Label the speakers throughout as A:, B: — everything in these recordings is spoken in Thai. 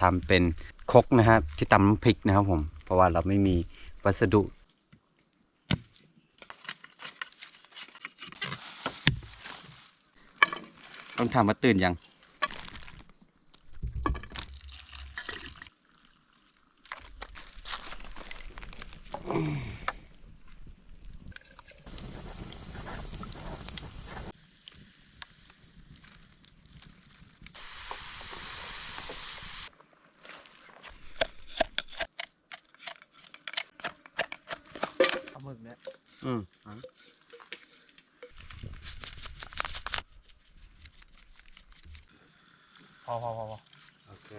A: ทำเป็นคกนะครับที่ตำน้ำพริกนะครับผม เพราะว่าเราไม่มีวัสดุต้องถามว่าตื่นยังา
B: หมึกเนี่ย
A: อืม
B: พอพอพอพอ
A: โอเค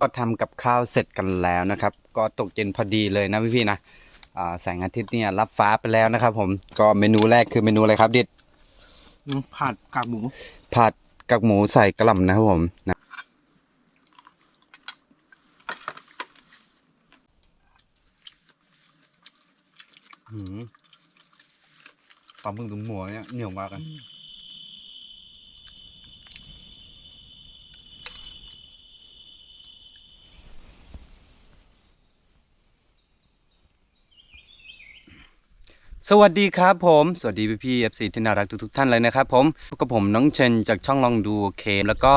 A: ก็ทำกับข้าวเสร็จกันแล้วนะครับ ก็ตกเย็นพอดีเลยนะพี่ๆนะอ่า แสงอาทิตย์เนี่ยรับฟ้าไปแล้วนะครับ ผมก็เมนูแรกคือเมนูอะไรครับดิด
B: อืมผัดกากหมู
A: ผัดกากหมูใส่กระหล่ำนะครับผมนะหืมปลาหมึกตรงหัวเนี่ยเหนียวมากเลย สวัสดีครับผม สวัสดีพี่พี่เอฟซีที่น่ารักทุกๆท่านเลยนะครับผมพบกับผมน้องเชนจากช่องลองดูเคมแล้วก็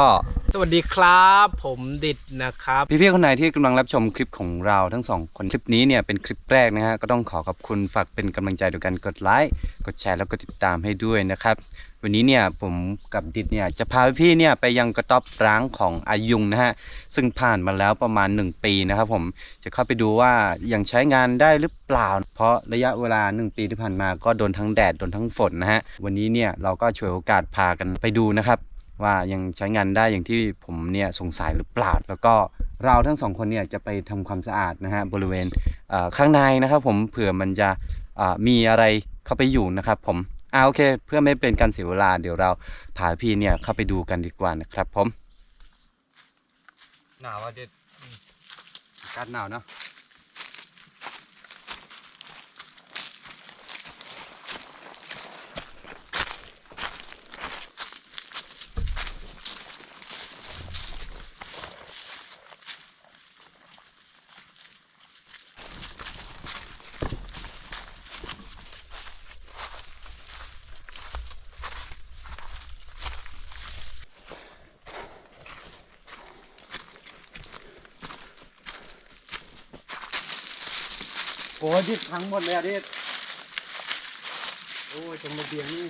B: สวัสดีครับ ผมดิดนะครับ
A: พี่ๆคนไหนที่กำลังรับชมคลิปของเราทั้งสองคนคลิปนี้เนี่ยเป็นคลิปแรกนะฮะก็ต้องขอขอบคุณฝากเป็นกำลังใจด้วยกันกดไลค์กดแชร์แล้วก็ติดตามให้ด้วยนะครับ วันนี้เนี่ยผมกับดิดเนี่ยจะพาพี่เนี่ยไปยังกระต๊อบร้างของอายุงนะฮะซึ่งผ่านมาแล้วประมาณ 1 ปีนะครับผมจะเข้าไปดูว่ายังใช้งานได้หรือเปล่า เพราะระยะเวลา 1 ปีที่ผ่านมาก็โดนทั้งแดดโดนทั้งฝนนะฮะวันนี้เนี่ยเราก็ช่วยโอกาสพากันไปดูนะครับว่ายังใช้งานได้อย่างที่ผมเนี่ยสงสัยหรือเปล่า แล้วก็เราทั้งสองคนเนี่ยจะไปทำความสะอาดนะฮะบริเวณเข้างในนะครับผมเผื่อมันจะมีอะไรเข้าไปอยู่นะครับผม อ่าโอเค เพื่อไม่เป็นการเสียเวลาเดี๋ยวเราพาพี่เนี่ยเข้าไปดูกันดีกว่านะครับผมหนาวอะเด็ดอากาศหนาวเนาะ โอ้ยดิดทั้งหมดเลยอะดิดโอ้ยตรงระเบียงนี่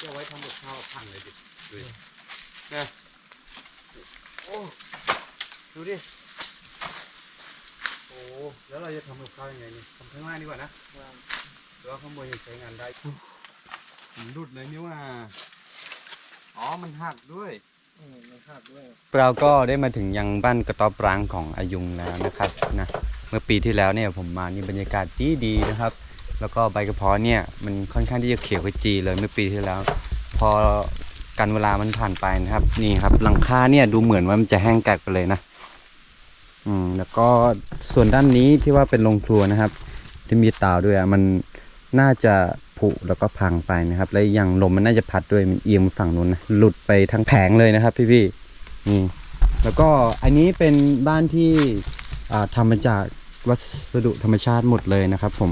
A: จะไว้ทำกับข้าวพังเลยดิดดูดินะโอ้ดูดิโอ้แล้วเราจะทำกับข้าวยังไงนี่ทำข้างล่างดีกว่านะหรือว่าข้างบนยังใช้งานได้มันดุดเลยนี่ว่าอ๋อมันหักด้วย เราก็ได้มาถึงยังบ้านกระต๊อบร้างของอายุงแล้วนะครับนะเมื่อปีที่แล้วเนี่ยผมมานี่บรรยากาศดีดีนะครับ แล้วก็ใบกระเพาะเนี่ยมันค่อนข้างที่จะเขียวขจีเลยเมื่อปีที่แล้ว พอกันเวลามันผ่านไปนะครับนี่ครับหลังคาเนี่ยดูเหมือนว่ามันจะแห้งกักไปเลยนะอืมแล้วก็ส่วนด้านนี้ที่ว่าเป็นโรงครัวนะครับ ที่มีเตาด้วยอะมันน่าจะ ผุแล้วก็พังไปนะครับ และอย่างลมมันน่าจะพัดด้วยมันเอียงฝั่งนู้นนะหลุดไปทั้งแผงเลยนะครับ พี่ๆนี่แล้วก็อันนี้เป็นบ้านที่อ่าทำมาจากวัสดุธรรมชาติหมดเลยนะครับ ผม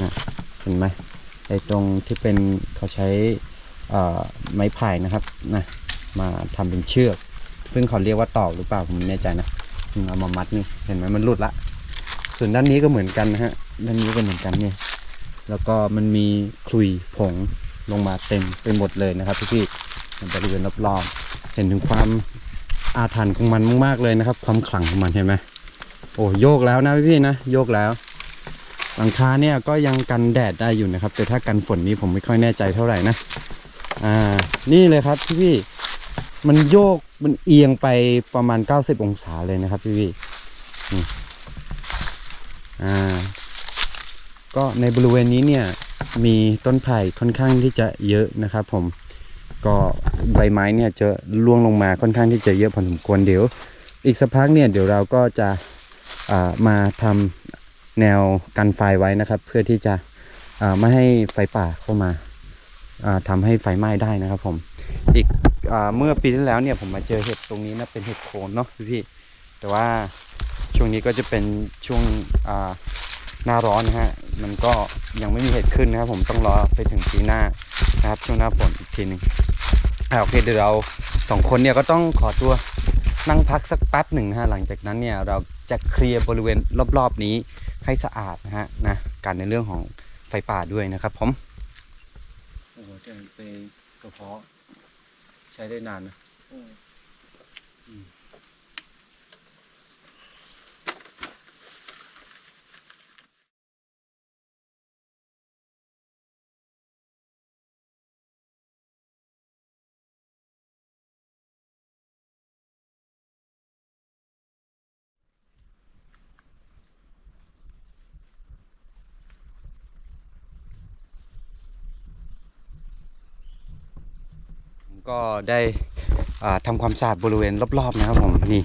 A: นะเห็นไหมไอ้ตรงที่เป็นเขาใช้ไม้ไผ่นะครับนะมาทำเป็นเชือก ซึ่งเขาเรียกว่าตอกหรือเปล่าผมไม่แน่ใจนะอืมเอามามัดนี่เห็นไหมมันหลุดละ ส่วนด้านนี้ก็เหมือนกันนะฮะด้านนี้ก็เหมือนกันเนี่ย แล้วก็มันมีคลุยผงลงมาเต็มไปหมดเลยนะครับพี่ๆในบริเวณรอบๆเห็นถึงความอาถรรพ์ของมันมากๆเลยนะครับ ความขลังของมันเห็นไหมโอ้โยกแล้วนะพี่ๆนะโยกแล้ว หลังคาเนี่ยก็ยังกันแดดได้อยู่นะครับ แต่ถ้ากันฝนนี่ผมไม่ค่อยแน่ใจเท่าไหร่นะอ่านี่เลยครับพี่ๆมันโยกมันเอียงไปประมาณ 90 องศาเลยนะครับพี่ๆนี่อ่า ก็ในบริเวณนี้เนี่ยมีต้นไผ่ค่อนข้างที่จะเยอะนะครับ ผมก็ใบไม้เนี่ยจะร่วงลงมาค่อนข้างที่จะเยอะพอสมควรเดี๋ยว อีกสักพักเนี่ยเดี๋ยวเราก็จะามาทำแนวกันไฟไว้นะครับ เพื่อที่จะไม่ให้ไฟป่าเข้ามาาทำให้ไฟไหม้ได้นะครับผมอีกอเมื่อปีที่แล้วเนี่ยผมมาเจอเห็ดตรงนี้นะเป็นเห็ดโคนเนาะพี่ๆแต่ว่าช่วงนี้ก็จะเป็นช่วงอ หน้าร้อนนะฮะ มันก็ยังไม่มีเห็ดขึ้นนะครับ ผมต้องรอไปถึงปีหน้านะครับ ช่วงหน้าฝนอีกทีหนึ่งอ่าโอเคเดี๋ยวเราสองคนเนี่ยก็ต้องขอตัวนั่งพักสักแป๊บหนึ่งนะฮะหลังจากนั้นเนี่ยเราจะเคลียร์บริเวณรอบๆนี้ให้สะอาดนะฮะนะการในเรื่องของไฟป่าด้วยนะครับผมโอ้โหจะไปกระเพาะใช้ได้นานนะ ก็ได้อ่าทำความสะอาดบริเวณรอบๆนะครับผมนี่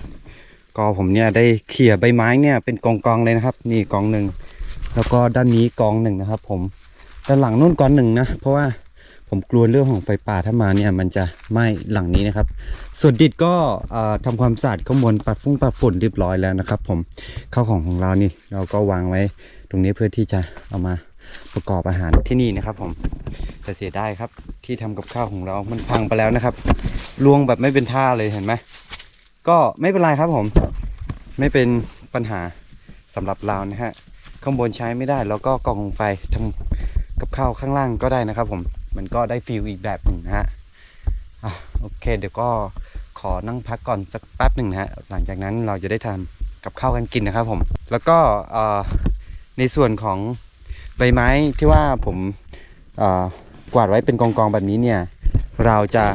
A: ก็ผมเนี่ยได้เขี่ยใบไม้เนี่ยเป็นกองๆเลยนะครับ นี่กองหนึ่งแล้วก็ด้านนี้กองหนึ่งนะครับ ผมด้านหลังนู่นกองหนึ่งนะเพราะว่าผมกลัวเรื่องของไฟป่าถ้ามาเนี่ยมันจะไหม้หลังนี้นะครับส่วนดิดก็อ่าทำความสะอาดข้างบนปัดฟุ้งปัดฝุ่นเรียบร้อยแล้วนะครับ ผมข้าวของของเรานี่เราก็วางไว้ตรงนี้เพื่อที่จะเอามา ประกอบอาหารที่นี่นะครับ ผมแต่เสียดายครับ ที่ทำกับข้าวของเรา มันพังไปแล้วนะครับลวงแบบไม่เป็นท่าเลยเห็นไหมก็ไม่เป็นไรครับผม ไม่เป็นปัญหาสำหรับเรานะฮะข้างบนใช้ไม่ได้แล้วก็กล่องไฟทำกับข้าวข้างล่างก็ได้นะครับ ผมมันก็ได้ฟิลอีกแบบหนึ่งนะฮะโอเค เดี๋ยวก็ขอนั่งพักก่อนสักแป๊บหนึ่งนะฮะหลังจากนั้นเราจะได้ทำกับข้าวกันกินนะครับผม แล้วก็ในส่วนของ ใบไม้ที่ว่าผมกวาดไว้เป็นกองกองๆแบบนี้เนี่ย เราจะ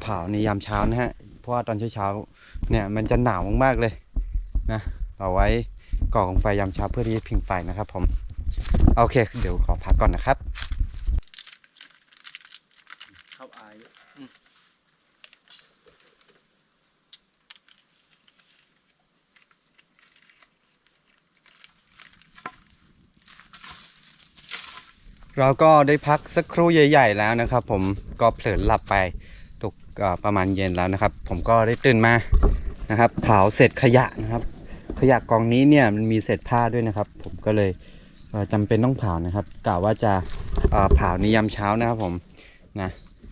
A: เผาในยามเช้านะฮะ เพราะว่าตอนเช้าๆเนี่ยมันจะหนาวมากๆเลยนะเอาไว้ก่อของไฟยามเช้าเพื่อที่จะพิงไฟนะครับผม โอเค เดี๋ยวขอพักก่อนนะครับ
B: เข้าอาย
A: เราก็ได้พักสักครู่ใหญ่ ๆ แล้วนะครับ ผมก็เผลอหลับไปตกประมาณเย็นแล้วนะครับ ผมก็ได้ตื่นมานะครับเผาเศษขยะนะครับ ขยะกองนี้เนี่ยมันมีเศษผ้าด้วยนะครับ ผมก็เลยเอ่อจำเป็นต้องเผานะครับกะว่าจะเผาในยามเช้านะครับผมนะ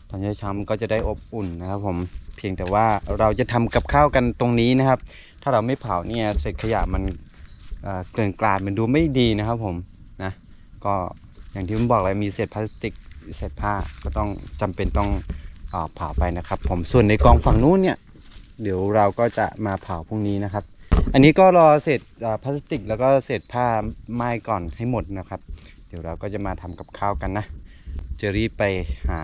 A: ตอนเช้ามันก็จะได้อบอุ่นนะครับ ผมเพียงแต่ว่าเราจะทำกับข้าวกันตรงนี้นะครับ ถ้าเราไม่เผาเนี่ยเศษขยะมันเกลื่อนกลาดมันดูไม่ดีนะครับ ผมนะก็ อย่างที่ผมบอกเลยมีเศษพลาสติกเศษผ้าก็ต้องจำเป็นต้องเผาไปนะครับ ผมส่วนในกองฝั่งนู้นเนี่ยเดี๋ยวเราก็จะมาเผาพรุ่งนี้นะครับ อันนี้ก็รอเศษพลาสติกแล้วก็เศษผ้าไหม้ก่อนให้หมดนะครับ เดี๋ยวเราก็จะมาทำกับข้าวกันนะจะรีบไปหา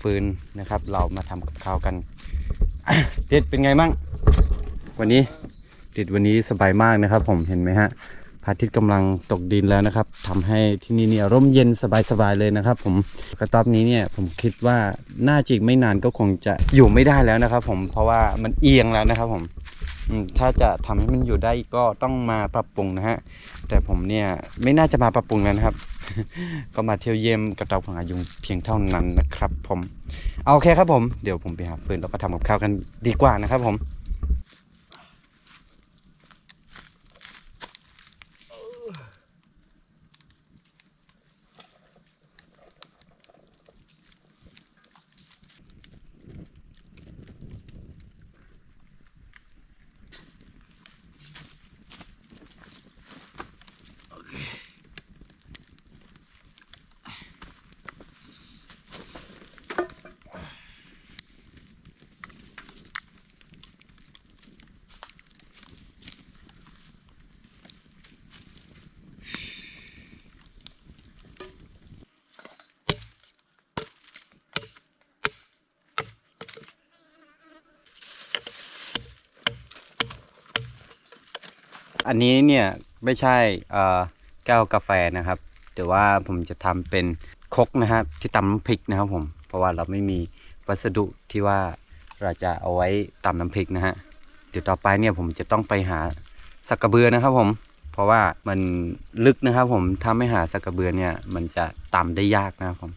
A: ฟืนนะครับ เรามาทำกับข้าวกันเด็ดเป็นไงมั่งวันนี้เด็ดวันนี้สบายมากนะครับ ผมเห็นไหมฮะ พระอาทิตย์กำลังตกดินแล้วนะครับทำให้ที่นี่เนี่ยร่มเย็นสบายๆเลยนะครับ ผมกระต๊อบนี้เนี่ยผมคิดว่าน่าจะอีกไม่นานก็คงจะอยู่ไม่ได้แล้วนะครับ ผมเพราะว่ามันเอียงแล้วนะครับ ผมถ้าจะทำให้มันอยู่ได้ก็ต้องมาปรับปรุงนะฮะแต่ผมเนี่ยไม่น่าจะมาปรับปรุงแล้วนะครับ ก็มาเที่ยวเยี่ยมกระต๊อบของอายุงเพียงเท่านั้นนะครับ ผมเอาโอเคครับผมเดี๋ยวผมไปหาฟืนแล้วก็ทำกับข้าวกันดีกว่านะครับ ผม อันนี้เนี่ยไม่ใช่แก้วกาแฟนะครับ แต่ว่าผมจะทำเป็นคกนะครับที่ตำน้ำพริกนะครับผม เพราะว่าเราไม่มีวัสดุที่ว่าเราจะเอาไว้ตำน้ำพริกนะฮะ เดี๋ยวต่อไปเนี่ยผมจะต้องไปหาสักกระเบือนะครับผม เพราะว่ามันลึกนะครับผม ถ้าไม่หาสักกระเบือเนี่ยมันจะตำได้ยากนะครับผม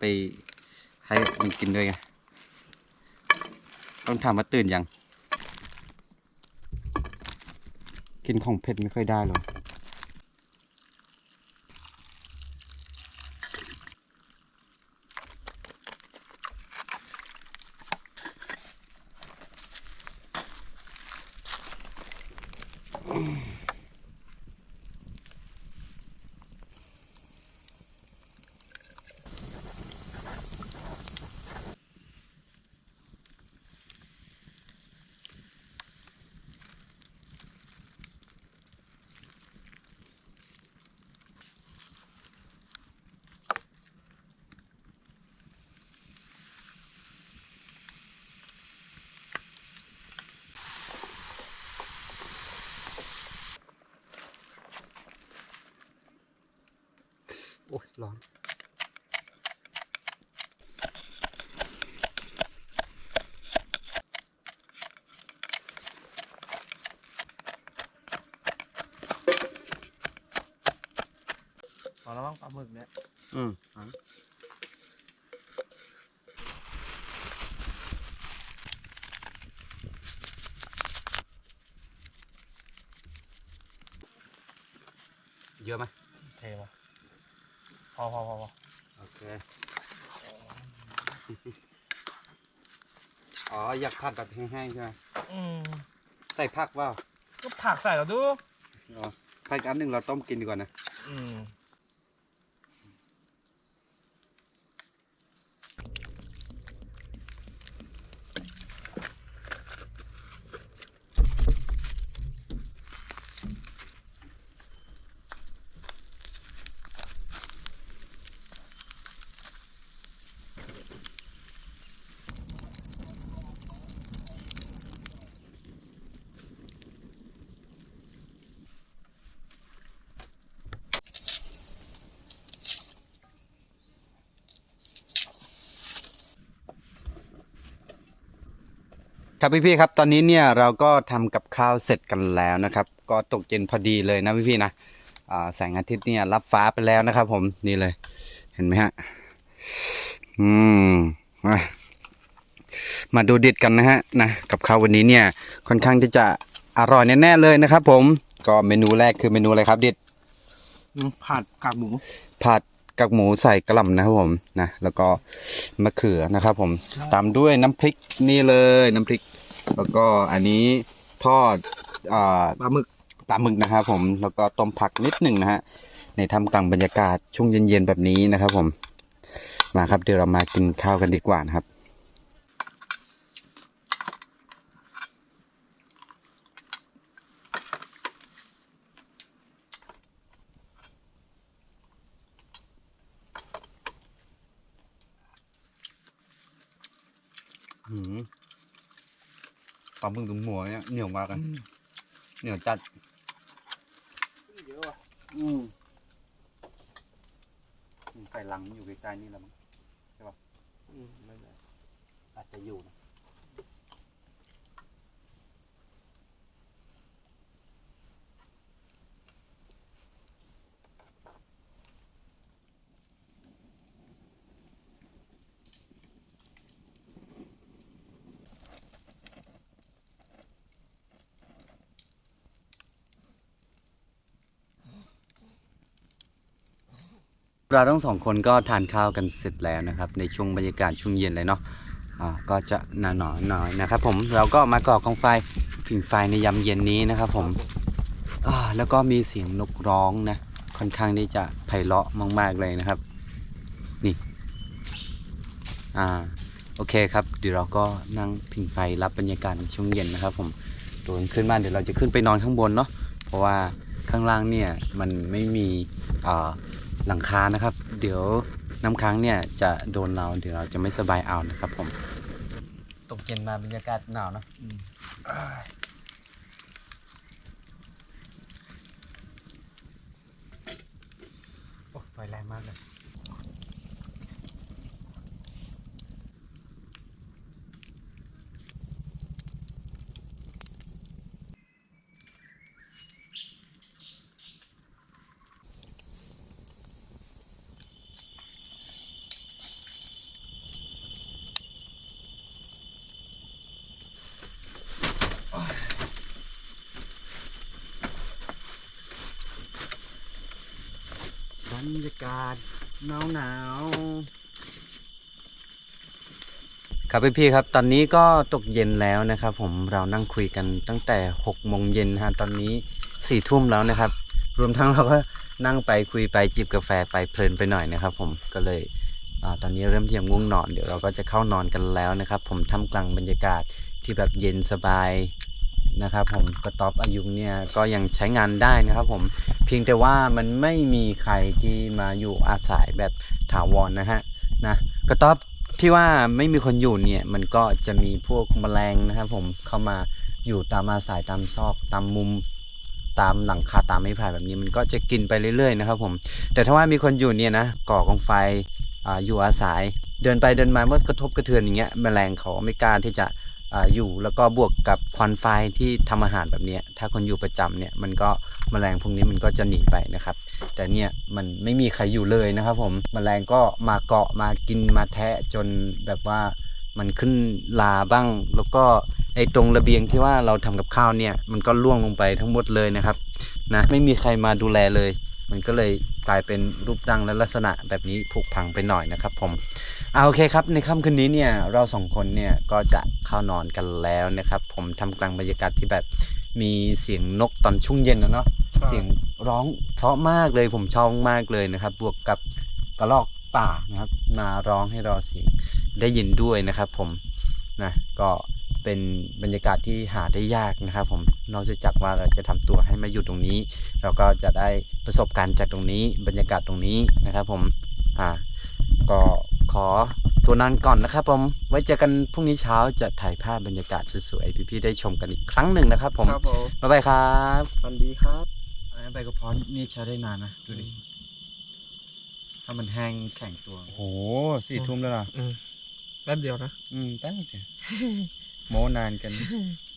A: ไปให้มันกินด้วยไง ต้องถามว่าตื่นยัง กินของเผ็ดไม่ค่อยได้หรอกโอ้ย ร้อน
B: พอแล้วบ้างปลาหมึกเนี่ย
A: อืมเยอะไหม
B: เทวะพ อพอพอพอ
A: โอเค อ๋อ อยากผัดแบบแห้งๆใช่ไหม
B: อืม
A: ใส่ผักว่า
B: ก็ผักใส่แล้วดู
A: อ๋อผักอันหนึ่งเราต้มกินดีกว่านะ
B: อืม
A: ครับพี่ๆครับตอนนี้เนี่ยเราก็ทำกับข้าวเสร็จกันแล้วนะครับ ก็ตกเย็นพอดีเลยนะพี่ๆนะอ่าแสงอาทิตย์เนี่ยรับฟ้าไปแล้วนะครับ ผมนี่เลย เห็นไหมฮะอืมมามาดูดิดกันนะฮะนะกับข้าววันนี้เนี่ยค่อนข้างที่จะอร่อยแน่ๆเลยนะครับ ผมก็เมนูแรกคือเมนูอะไรครับดิด
B: อืมผัดกากหมู
A: ผัด กากหมูใส่กระหล่ำนะครับผมนะแล้วก็มะเขือนะครับ ผมตามด้วยน้ำพริกนี่เลยน้ำพริก แล้วก็อันนี้ทอดอ่า
B: ปลาหมึก
A: ปลาหมึกนะครับผมแล้วก็ต้มผักนิดหนึ่งนะฮะในทำกลางบรรยากาศช่วงเย็นๆแบบนี้นะครับ ผมมาครับเดี๋ยวเรามากินข้าวกันดีกว่านะครับ ปลาหมึกกับหมูเนี่ยเหนียวมากเลยเหนียวจัด
B: เยอะว่ะ
A: อืมไก่ลังอยู่ใกล้ๆนี่แล้วมั้ง
B: อืมไม่เป็นไร
A: อาจจะอยู่นะ เราทั้งสองคนก็ทานข้าวกันเสร็จแล้วนะครับ ในช่วงบรรยากาศช่วงเย็นเลยเนาะอ่าก็จะหนาหนอหน่อยนะครับผมเราก็มาก่อกองไฟผิงไฟในยามเย็นนี้นะครับผมแล้วก็มีเสียงนกร้องนะค่อนข้างที่จะไพเราะมากๆเลยนะครับ นี่อ่าโอเคครับเดี๋ยวเราก็นั่งผิงไฟรับบรรยากาศในช่วงเย็นนะครับ ผมโดนขึ้นมาเดี๋ยวเราจะขึ้นไปนอนข้างบนเนาะเพราะว่าข้างล่างเนี่ยมันไม่มีอ่า หลังคานะครับ เดี๋ยวน้ำค้างเนี่ยจะโดนเราเดี๋ยวเราจะไม่สบายเอานะครับผม
B: ตกใจ
A: เย็นมาบรรยากาศหนาวเนอะโอ้ไฟแรงมากเลย บรรยาศหนาวหนาวครับพี่ๆครับ ตอนนี้ก็ตกเย็นแล้วนะครับ ผมเรานั่งคุยกันตั้งแต่6โมงเย็นฮะตอนนี้4ทุ่มแล้วนะครับ รวมทั้งเราก็นั่งไปคุยไปจิบกาแฟไปเพลินไปหน่อยนะครับ ผมก็เลยอตอนนี้เริ่มที่จะง่วงนอนเดี๋ยวเราก็จะเข้านอนกันแล้วนะครับ ผมท่ามกลางบรรยากาศที่แบบเย็นสบาย นะครับผมกระต๊อบอายุเนี่ยก็ยังใช้งานได้นะครับผมเพียงแต่ว่ามันไม่มีใครที่มาอยู่อาศัยแบบถาวรนะฮะนะกระต๊อบที่ว่าไม่มีคนอยู่เนี่ยมันก็จะมีพวกแมลงนะครับผมเข้ามาอยู่ตามอาศัยตามซอกตามมุมตามหลังคาตามไม้ไผ่แบบนี้มันก็จะกินไปเรื่อยๆนะครับผมแต่ถ้าว่ามีคนอยู่เนี่ยนะก่อกองไฟออยู่อาศัยเดินไปเดินมาเมื่อกระทบกระเทือนอย่างเงี้ยแมลงเขาไม่กล้าที่จะ ออยู่แล้วก็บวกกับควันไฟที่ทำอาหารแบบนี้ถ้าคนอยู่ประจำเนี่ยมันก็แมลงพวกนี้มันก็จะหนีไปนะครับ แต่เนี่ยมันไม่มีใครอยู่เลยนะครับผมแมลงก็มาเกาะมากินมาแทะจนแบบว่ามันขึ้นลาบ้าง แล้วก็ไอ้ตรงระเบียงที่ว่าเราทำกับข้าวเนี่ยมันก็ล่วงลงไปทั้งหมดเลยนะครับนะไม่มีใครมาดูแลเลย มันก็เลยกลายเป็นรูปดังและลักษณะแบบนี้ผุพังไปหน่อยนะครับ ผม เอาโอเคครับในค่ำคืนนี้เนี่ยเราสองคนเนี่ยก็จะเข้านอนกันแล้วนะครับ ผมทำกลางบรรยากาศที่แบบมีเสียงนกตอนช่วงเย็นนะเนาะเสียงร้องเพราะมากเลยผมชอบมากเลยนะครับ บวกกับกระรอกป่านะครับ มาร้องให้เราเสียงได้ยินด้วยนะครับ ผมนะก็เป็นบรรยากาศที่หาได้ยากนะครับ ผมนอกจากว่าเราจะทำตัวให้มาอยู่ตรงนี้ เราก็จะได้ประสบการณ์จากตรงนี้บรรยากาศตรงนี้นะครับ ผมอ่า ก็ ขอตัวนอนก่อนนะครับผม ไว้เจอกันพรุ่งนี้เช้าจะถ่ายภาพบรรยากาศสวยๆพี่ๆได้ชมกันอีกครั้งหนึ่งนะครับผม
B: ครับผม
A: บ๊ายบายครับ
B: ฟันดีครับ
A: อันนั้นใบกระเพาะนี่ใช้ได้นานนะดูดิ ถ้ามันแห้งแข็งตัว โอ้โหสี่ทุ่มแล้วล่ะ
B: อืมแป๊บเดียวนะ
A: อืมแป๊บเดียวโมนานกันน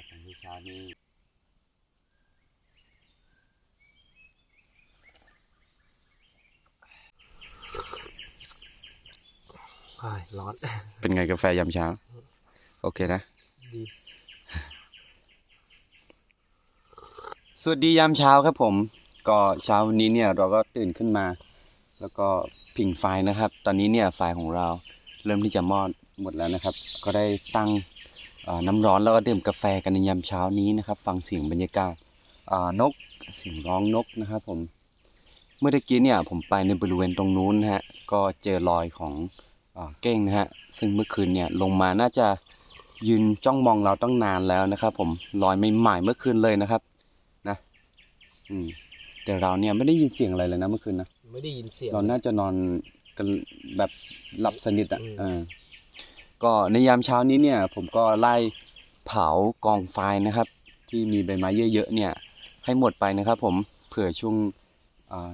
A: ากาศตอนเช้านี้
B: ใช่ร้อน
A: เป็นไงกาแฟยามเช้า โอเคนะ
B: ดี
A: สวัสดียามเช้าครับผม ก็เช้าวันนี้เนี่ยเราก็ตื่นขึ้นมา แล้วก็ผิงไฟนะครับ ตอนนี้เนี่ยไฟของเราเริ่มที่จะมอดหมดแล้วนะครับ ก็ได้ตั้งเอ่อ น้ำร้อนแล้วก็ดื่มกาแฟกันในยามเช้านี้นะครับ ฟังเสียงบรรยากาศอ่านกเสียงร้องนกนะครับผมเมื่อตะกี้เนี่ยผมไปในบริเวณตรงนู้นนะฮะก็เจอรอยของอาเก้งนะฮะซึ่งเมื่อคืนเนี่ยลงมาน่าจะยืนจ้องมองเราตั้งนานแล้วนะครับ ผมรอยใหม่ๆเมื่อคืนเลยนะครับนะอืมแต่เราเนี่ยไม่ได้ยินเสียงอะไรเลยนะเมื่อคืนนะ
B: ไม่ได้ยินเสียง
A: เราน่าจะนอนกันแบบหลับสนิทอะ
B: อืม
A: เออ ก็ในยามเช้านี้เนี่ย ผมก็ไล่เผากองไฟนะครับ ที่มีใบไม้เยอะๆเนี่ย ให้หมดไปนะครับ ผมเผื่อช่วง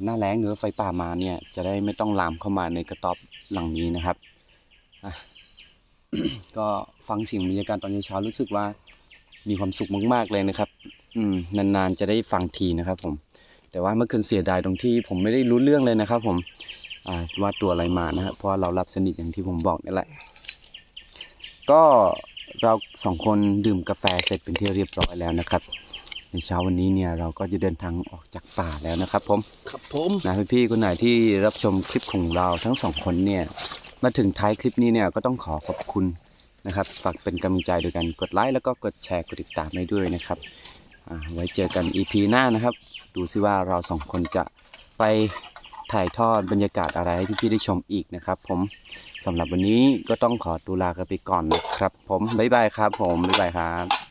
A: หน้าแล้งหรือไฟป่ามาเนี่ย จะได้ไม่ต้องลามเข้ามาในกระต๊อบหลังนี้นะครับก็ฟังเสียงบรรยากาศตอนเช้ารู้สึกว่ามีความสุขมากๆเลยนะครับ อืมนานๆจะได้ฟังทีนะครับผม แต่ว่าเมื่อคืนเสียดายตรงที่ผมไม่ได้รู้เรื่องเลยนะครับ ผมว่าตัวอะไรมานะครับเพราะเรารับสนิทอย่างที่ผมบอกนี่แหละ ก็เราสองคนดื่มกาแฟเสร็จเป็นที่เรียบร้อยแล้วนะครับ ในเช้าวันนี้เนี่ยเราก็จะเดินทางออกจากป่าแล้วนะครับ ผม
B: ครับผม
A: นะพี่ๆคนไหนที่รับชมคลิปของเราทั้งสองคนเนี่ยมาถึงท้ายคลิปนี้เนี่ยก็ต้องขอขอบคุณนะครับฝากเป็นกำลังใจโดยการกดไลค์แล้วก็กดแชร์กดติดตามให้ด้วยนะครับอ่าไว้เจอกัน EP หน้านะครับ ดูซิว่าเราสองคนจะไป ถ่ายทอดบรรยากาศอะไรให้พี่ๆได้ชมอีกนะครับผมสำหรับวันนี้ก็ต้องขอตัวลากันไปก่อนนะครับ ผมบ๊ายบายครับ ผมบ๊ายบายครับ